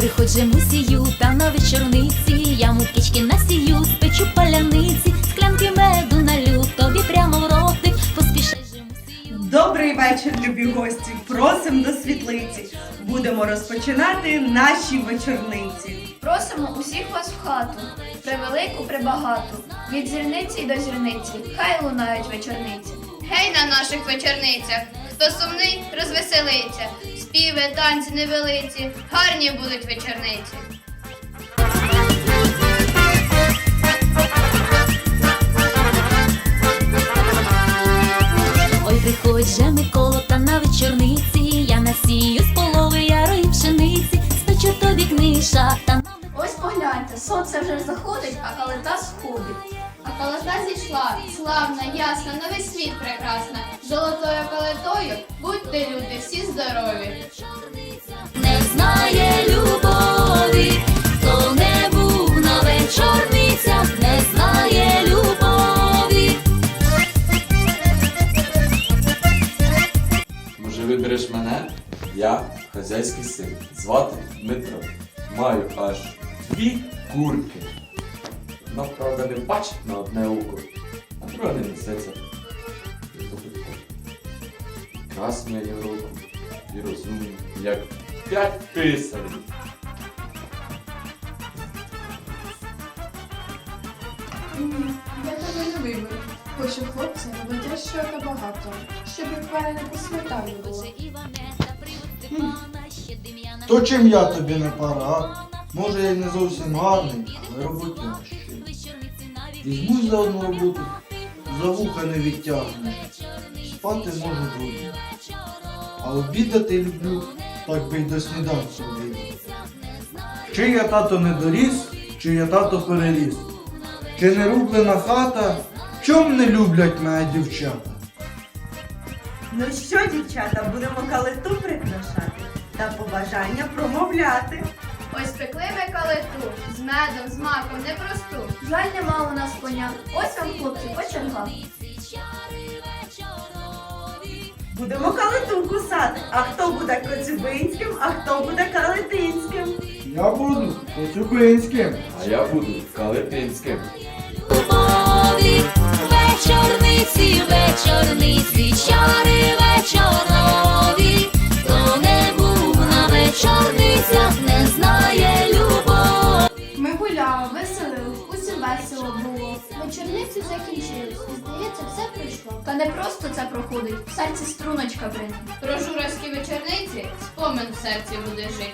приходжу мусію, та на вечорниці я мукички насію, спечу паляниці, склянки меду налю, тобі прямо в ротик, поспішай же мусію. Добрий вечір, любі гості! Просим до світлиці. Будемо розпочинати наші вечорниці. Просимо усіх вас в хату, превелику, пребагату, від зірниці до зірниці, хай лунають вечорниці. Гей на наших вечорницях, хто сумний, розвеселиться, співи, танці невелиці, гарні будуть вечорниці. Ой, приходь же Микола, та на вечорниці, я насію з полови ярої пшениці, спечу тобі книша, та Ось погляньте, сонце вже заходить, а калита сходить. А калита зійшла, славна, ясна, на весь світ прекрасна. Золотою калитою будьте люди, всі здорові. не знає любові, хто не був на вечорницях, не знає любові. Може, вибереш мене? Я хазяйський син. Звати Дмитро. Маю аж дві курки. Одна, правда, не бачить на одне око, а друга не несеться. І то. Красна є роком і розумний, як п'ять писарів. Я тебе не виберу. Хочу хлопця, робити щока багато, щоб як мене не посмітаю було. Та. То чим я тобі не пара? Може я й не зовсім гарний, але роботящий. Візьмусь за одну роботу, за вуха не відтягнеш. Спати можу добре. А обідати люблю, так би й до сніданку вийду. Чи я тато не доріс, чи я тато переріс? Чи не рублена хата? Чом не люблять мене дівчата? Ну що, дівчата, будемо калиту прикрашати та побажання промовляти. Ось пекли ми калиту з медом, з маком, непросту. Жаль, нема у нас коня. Ось вам, хлопці, по чергах. Будемо калиту кусати. А хто буде коцюбинським, а хто буде калитинським. Я буду поцюбинським. А я буду калитинським. любові, вечорниці, вечорниці, чари вечорові, хто не був на вечорницях, весело було. Вечорниці закінчились, і здається, все пройшло. Та не просто це проходить, в серці струночка бринить. Про журавські вечорниці спомин в серці буде жити.